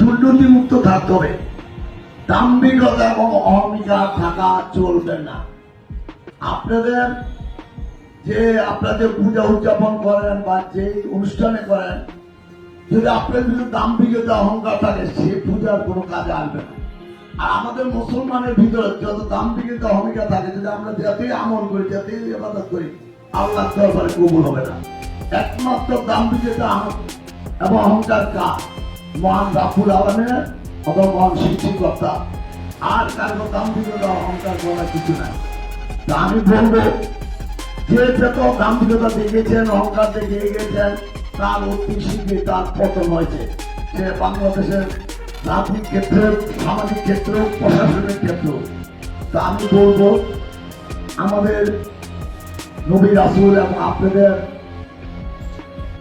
দুর্নীতি মুক্ত থাকতে হবে। দাম্ভিকতা এবং অহমিকা থাকা চলবে না। আপনাদের যে আপনাদের পূজা উদযাপন করেন বা যে অনুষ্ঠানে করেন, যদি আপনার যদি দাম্ভিকতা, অহংকার থাকে, সে পূজার কোনো কাজে আসবে না। আর আমাদের মুসলমানের ভিতরে যত দাম্ভিকতা অহমিকা থাকে, যদি আমরা যাতেই আমল করি যাতেই ইবাদত করি আল্লাহ দরবারে কবুল হবে না। একমাত্র দাম্ভিকতা এবং অহংকার কাজ মহান রাফুল আলমের অথবা মহান সৃষ্টিকর্তা আর কারও দাম্ভিকতা অহংকার করার কিছু নাই। তা আমি বলব, যে যত গাম্ভীর্যতা দেখেছেন, অহংকার দেখে গেছেন, তার অতি শীঘ্রই তার পতন হয়েছে। সে বাংলাদেশের রাজনৈতিক ক্ষেত্রে সামাজিক ক্ষেত্র প্রশাসনিক ক্ষেত্র তা আমি বলব, আমাদের নবী রাসুল এবং আপনাদের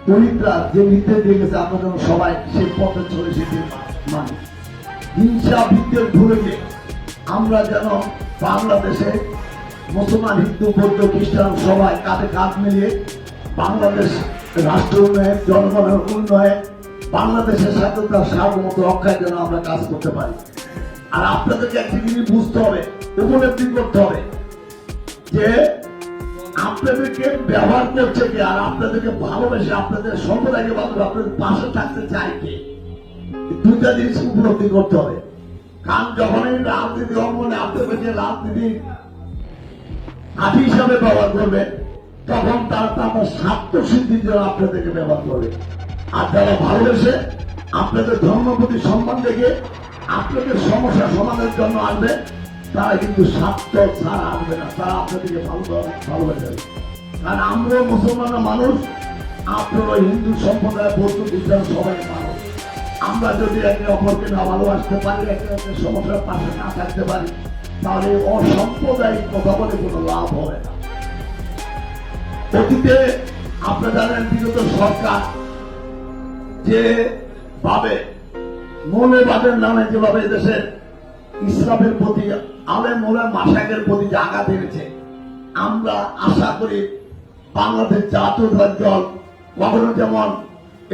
দরিদ্রা যে নির্দেশ দিয়ে গেছে, আমরা সবাই সেই পথে চলে সেটি মানি হিংসা বিদ্বেষ ভুলে গিয়ে আমরা যেন বাংলাদেশে মুসলমান, হিন্দু, বৌদ্ধ, খ্রিস্টান সবাই কাঁধে কাঁধ মিলিয়ে বাংলাদেশ রাষ্ট্র উন্নয়ন, জনগণের উন্নয়ন, বাংলাদেশের স্বাধীনতা, সার্বভৌমত্ব রক্ষায় যেন আমরা কাজ করতে পারি। আর আপনাদেরকে একটি জিনিস বুঝতে হবে, উপলব্ধি করতে হবে যে আপনাদেরকে ব্যবহার করছে কে আর আপনাদেরকে ভালোবেসে আপনাদের সম্প্রদায়কে ভালোবেসে আপনাদের পাশে থাকতে চাই কে? দুইটা জিনিস উপলব্ধি করতে হবে। কারণ যখনই রাজনীতি অঙ্গনে আপনাদেরকে রাজনীতি আঠি হিসাবে ব্যবহার করবে, তখন তারা তাদের স্বার্থ সিদ্ধির জন্য আপনাদেরকে ব্যবহার করবে। আর যারা ভালোবেসে আপনাদের ধর্ম প্রতি সম্মান দেখে আপনাদের সমস্যা সমাধানের জন্য আসবে তারা কিন্তু স্বার্থ ছাড়া আসবে না। তারা আপনাদেরকে ভালো ভালোবাসে কারণ আমরা মুসলমান মানুষ। আপনারা হিন্দু সম্প্রদায় বৌদ্ধ খ্রিস্টান সবাই মানুষ। আমরা যদি একে অপরকে না ভালোবাসতে পারি, একে অপরের সমস্যার পাশে না থাকতে পারি, তাহলে অসাম্প্রদায়িক কথা বলে কোনো লাভ হবে না। অতীতে আপনারা জানেন, বিগত সরকার যে ভাবে মৌলবাদের নামে যেভাবে দেশের ইসলামের প্রতি আলে মোলা মাসাকের প্রতি যে এনেছে, আমরা আশা করি বাংলাদেশ জাতীয় দল কখনো যেমন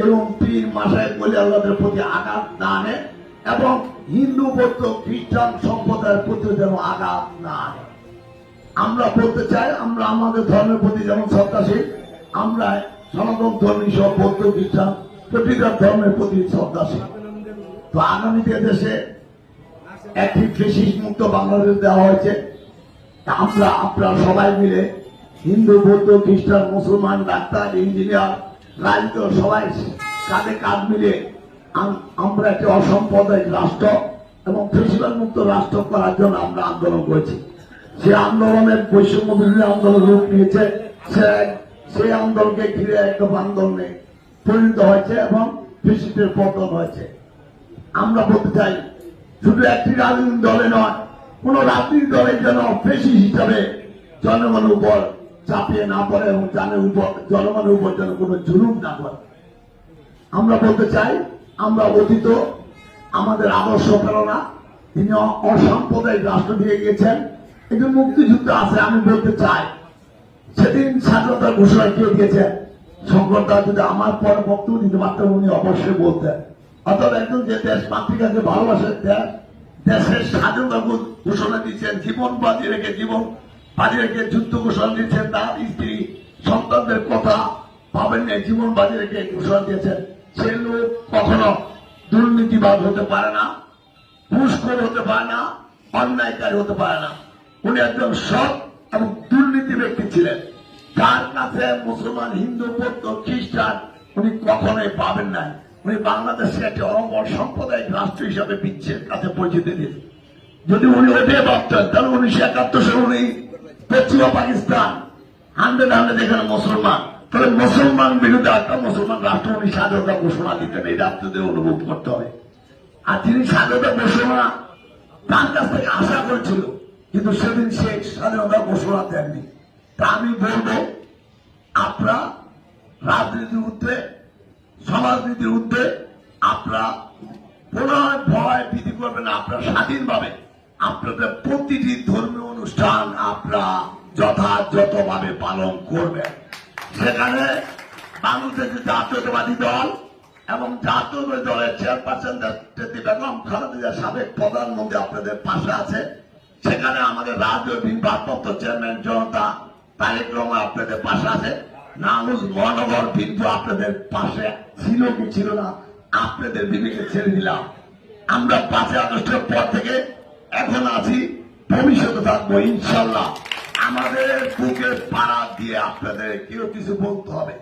এবং পীর মাসায় বলে আল্লাহদের প্রতি আঘাত না আনে এবং হিন্দু, বৌদ্ধ, খ্রিস্টান সম্প্রদায়ের প্রতি যেন আঘাত না আনে। আমরা বলতে চাই, আমরা আমাদের ধর্মের প্রতি যেমন শ্রদ্ধাশীল, আমরা সনাতন ধর্মী সব বৌদ্ধ, খ্রিস্টান প্রতিটা ধর্মের প্রতি শ্রদ্ধাশীল। তো আগামীতে দেশে একটি ফেসিস মুক্ত বাংলাদেশ দেওয়া হয়েছে। আমরা, আপনারা সবাই মিলে হিন্দু, বৌদ্ধ, খ্রিস্টান, মুসলমান, ডাক্তার, ইঞ্জিনিয়ার, রাজনীতি, সবাই কাঁধে কাঁধ মিলে আমরা একটি অসাম্প্রদায়িক রাষ্ট্র এবং ফেসিবাদ মুক্ত রাষ্ট্র করার জন্য আমরা আন্দোলন করেছি। সে আন্দোলনের বৈষম্য বিরোধী আন্দোলন রূপ নিয়েছে। সে সেই আন্দোলনকে ঘিরে একটা আন্দোলনে পরিণত হয়েছে এবং ফেসিস্টের পতন হয়েছে। আমরা বলতে চাই শুধু একটি রাজনৈতিক দলে নয়, কোন রাজনৈতিক দলের যেন পেশি হিসাবে জনগণের উপর চাপিয়ে না পড়ে এবং জানের উপর, জনগণের উপর যেন কোনো জুলুম না করে। আমরা বলতে চাই, আমরা অতীত, আমাদের আদর্শ প্রেরণা, তিনি অসাম্প্রদায়িক রাষ্ট্র দিয়ে গিয়েছেন। একটু মুক্তিযুদ্ধ আছে, আমি বলতে চাই, সেদিন স্বাধীনতার ঘোষণা কে দিয়েছেন শঙ্করদা যদি আমার পর বক্তব্য দিতে পারতেন, উনি অবশ্যই বলতেন। অর্থাৎ একজন যে দেশ মাতৃকাকে ভালোবাসে, দেশ, দেশের স্বাধীনতা ঘোষণা দিচ্ছেন, জীবন বাজি রেখে জীবন বাজি রেখে যুদ্ধ ঘোষণা দিচ্ছেন, তার স্ত্রী সন্তানদের কথা পাবেন না জীবন বাজি রেখে ঘোষণা দিয়েছেন। সে লোক কখনো দুর্নীতিবাদ হতে পারে না পুষ্কর হতে পারে না, অন্যায়কারী হতে পারে না। উনি একজন সৎ এবং দুর্নীতি ব্যক্তি ছিলেন। যার কাছে মুসলমান, হিন্দু, বৌদ্ধ, খ্রিস্টান উনি কখনোই পাবেন না উনি বাংলাদেশকে একটি অঙ্গর সাম্প্রদায়িক রাষ্ট্র হিসাবে বিশ্বের কাছে পরিচিতি দিয়েছেন যদি উনি ওইটাই ভাবতেন তাহলে উনিশশো একাত্তর সালে উনি পশ্চিমা পাকিস্তান, হান্ড্রেড হান্ড্রেড এখানে মুসলমান। তাহলে মুসলমান বিরুদ্ধে একটা মুসলমান রাষ্ট্র উনি স্বাধীনতা ঘোষণা দিতেন এই রাষ্ট্রদের অনুভব করতে হবে। আর যিনি স্বাধীনতা ঘোষণা তার কাছ থেকে আশা করেছিল, কিন্তু সেদিন সে স্বাধীনতা ঘোষণা দেননি। তা আমি বলব, আপনারা রাজনীতির ঊর্ধ্বে সমাজনীতির ঊর্ধ্বে আপনারা পুনরায় ভয় ভীতি করবেন আপনারা স্বাধীনভাবে। আপনাদের প্রতিটি ধর্মীয় অনুষ্ঠান আপনারা যথাযথভাবে পালন করবেন। সেখানে বাংলাদেশের জাতীয়তাবাদী দল এবং জাতীয় দলের চেয়ারপারসন বেগম খালেদা সাবেক প্রধানমন্ত্রী আপনাদের পাশে আছে। সেখানে আমাদের রাজ্য বিভাগপত্র চেয়ারম্যান জনতা তারেক রহমান আপনাদের পাশে আছে। নানুজ মহানগর বিন্দু আপনাদের পাশে ছিল কি ছিল না, আপনাদের বিবেকে ছেড়ে দিলাম। আমরা পাঁচই আগস্টের পর থেকে এখন আছি, ভবিষ্যতে থাকব, ইনশাল্লাহ। আমাদের বুকে পাড়া দিয়ে আপনাদের কেউ কিছু বলতে হবে।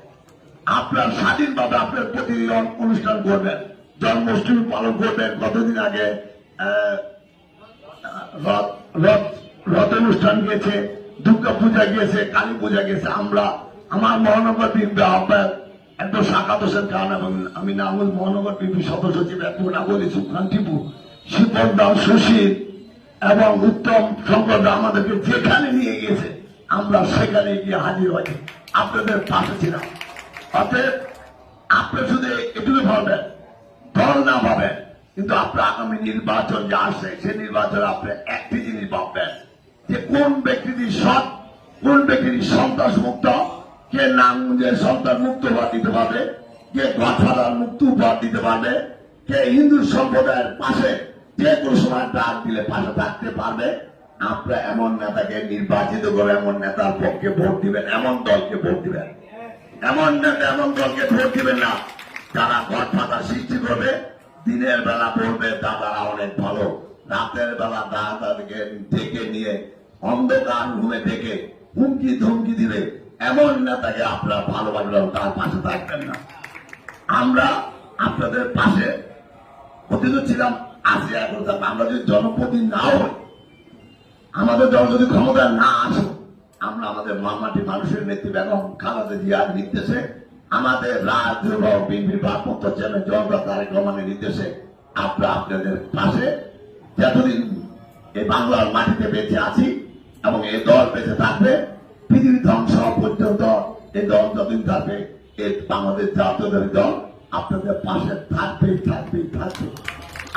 আপনার স্বাধীনভাবে আপনার প্রতিদিন অনুষ্ঠান করবেন, জন্মাষ্টমী পালন করবেন। কতদিন আগে রথ অনুষ্ঠান গিয়েছে দুর্গা পূজা গিয়েছে, কালী পূজা গিয়েছে, আমরা আমার মহানগর বিএনপি আহ্বায়ক, একদম শাখা হোসেন খান এবং আমি নামুল মহানগর বিএনপি সদস্য সচিব একটু নাগরিক সুখান টিপু শিবদাস সুশীল এবং উত্তম শঙ্কর আমাদেরকে যেখানে নিয়ে গিয়েছে, আমরা সেখানে গিয়ে হাজির হয়েছি আপনাদের পাশে ছিলাম। অতএব আপনি শুধু এটুকু ভাবেন দল না ভাবেন, কিন্তু আপনার আগামী নির্বাচন যে আসছে সেই নির্বাচনে আপনি একটি জিনিস ভাববেন, যে কোন ব্যক্তিটি সৎ, কোন ব্যক্তিটি সন্ত্রাস মুক্ত কে নাম যে সন্তান মুক্ত উপহার দিতে পারবে কে গঠফাদার মুক্ত উপহার দিতে পারবে কে হিন্দু সম্প্রদায়ের পাশে যে কোনো সময় ডাক দিলে পাশে থাকতে পারবে। আপনারা এমন নেতাকে নির্বাচিত করে, এমন নেতার পক্ষে ভোট দিবেন, এমন দলকে ভোট দিবেন। এমন নেতা, এমন দলকে ভোট দিবেন না। যারা ফাঁকা সৃষ্টি করবে, দিনের বেলা পড়বে, দাদারা অনেক ভালো। রাতের বেলা দাদাদেরকে ডেকে নিয়ে অন্ধকার রুমে ডেকে হুমকি ধমকি দিবে। এমন নেতাকে আপনারা ভালোবাসবেন তার পাশে থাকবেন না। আমরা আপনাদের পাশে অতীত ছিলাম আজকে এখন আমরা যদি জনপ্রতিনিধি না হই, আমাদের দল যদি ক্ষমতা না আসে, আমরা আমাদের মামাটি মানুষের নেত্রী বেগম খালাদা জিয়ার নির্দেশে, আমাদের রাজ্য বিএনপি ভারপ্রাপ্ত চেয়ারম্যান জনতা তারেক রহমানের নির্দেশে আমরা আপনাদের পাশে যতদিন এই বাংলার মাটিতে বেঁচে আছি এবং এই দল বেঁচে থাকবে পৃথিবী ধ্বংস পর্যন্ত এই দল যতদিন থাকবে বাংলাদেশ জাতীয় দল আপনাদের পাশে থাকবেই থাকবেই থাকবে।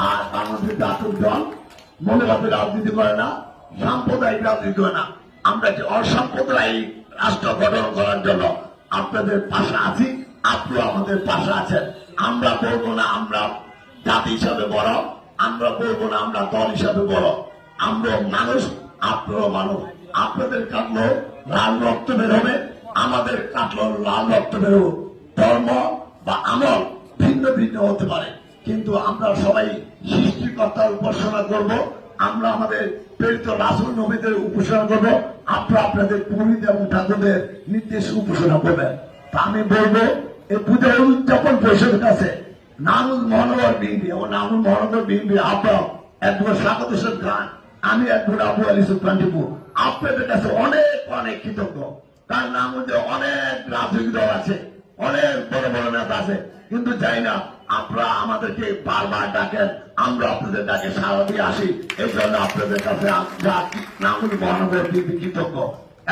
আর বাংলাদেশ জাতীয় দল মনোভাবে রাজনীতি করে না, সাম্প্রদায়িক রাজনীতি করে না। আমরা যে অসাম্প্রদায়িক রাষ্ট্র গঠন করার জন্য আপনাদের পাশে আছি, আপনিও আমাদের পাশে আছেন। আমরা বলব না আমরা জাতি হিসাবে বড়, আমরা বলব না আমরা দল হিসাবে বড়। আমরা মানুষ আপনারও মানুষ। আপনাদের কাটলো লাল রক্ত বের হবে আমাদের কাটলো লাল রক্ত বেরো ধর্ম বা আমল ভিন্ন ভিন্ন হতে পারে। কিন্তু আমরা সবাই সৃষ্টিকর্তার উপাসনা করব, আমরা আমাদের প্রেরিত রাসুল নবীদের উপাসনা করব, আপনারা আপনাদের পুরীত এবং ঠাকুরদের নির্দেশ উপাসনা করবেন। তা আমি বলব, এই পূজা উদযাপন পরিষদের কাছে নানুল মহানগর বিএনপি এবং নানুল মহানগর বিএনপি আপনার একবার স্বাগত হোসেন আমি একবার আবু আলী সুলতান আপনাদের কাছে অনেক অনেক কৃতজ্ঞ। তার নাম হচ্ছে অনেক রাজনৈতিক দল আছে, অনেক বড় বড় নেতা আছে। কিন্তু যাই না, আপনারা আমাদেরকে বারবার ডাকেন, আমরা আপনাদের ডাকে সারা দিয়ে আসি। এই জন্য আপনাদের কাছে নামুল মহানগর কৃতজ্ঞ।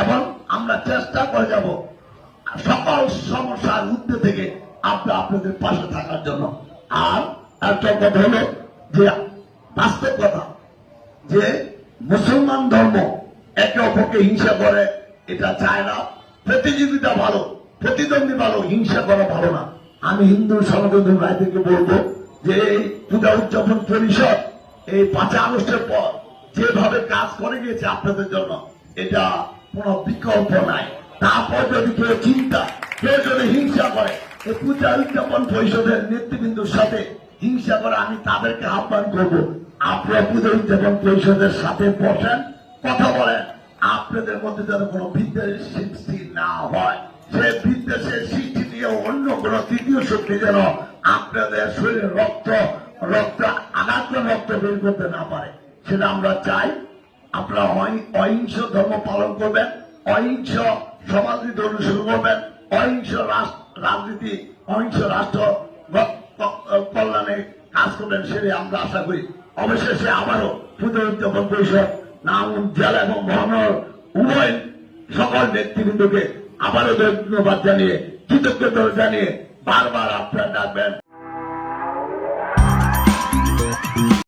এবং আমরা চেষ্টা করে যাব সকল সমস্যার ঊর্ধ্বে থেকে আমরা আপনাদের পাশে থাকার জন্য। আর একটা কথা হলো যে বাস্তব কথা, যে মুসলমান ধর্ম একে অপরকে হিংসা করে, এটা চায় না। প্রতিযোগিতা ভালো, প্রতিদ্বন্দ্বী ভালো, হিংসা করা ভালো না। আমি হিন্দু সনাতন রায়দেরকে বলব যে, পূজা উদযাপন পরিষদ, এই পাঁচই আগস্টের পর যেভাবে কাজ করে গিয়েছে আপনাদের জন্য, এটা কোনো বিকল্প নাই। তারপর যদি কেউ চিন্তা, কেউ যদি হিংসা করে এই পূজা উদযাপন পরিষদের নেতৃবৃন্দুর সাথে হিংসা করে আমি তাদেরকে আহ্বান করব, আপনারা পূজা উদযাপন পরিষদের সাথে বসেন। কথা বলেন, আপনাদের মধ্যে যেন কোনো বিদ্বেষ সৃষ্টি না হয় সে বিদ্বেষের সৃষ্টি নিয়ে অন্য কোনো তৃতীয় শক্তি যেন আপনাদের শরীরে রক্ত রক্ত, আঘাত রক্ত বের করতে না পারে। সেটা আমরা চাই। আপনারা অহিংস ধর্ম পালন করবেন, অহিংস সমাজনীতি অনুসরণ করবেন, অহিংস রাজনীতি, অহিংস রাষ্ট্র কল্যাণে কাজ করবেন, সেটাই আমরা আশা করি। অবশেষে আবারও পুজো উদযাপন পরিষদ নাম উজ্জ্বল এবং মহানগর উভয় সকল নেতৃবৃন্দকে আবারও ধন্যবাদ জানিয়ে, কৃতজ্ঞতা জানিয়ে বারবার আপনারা ডাকবেন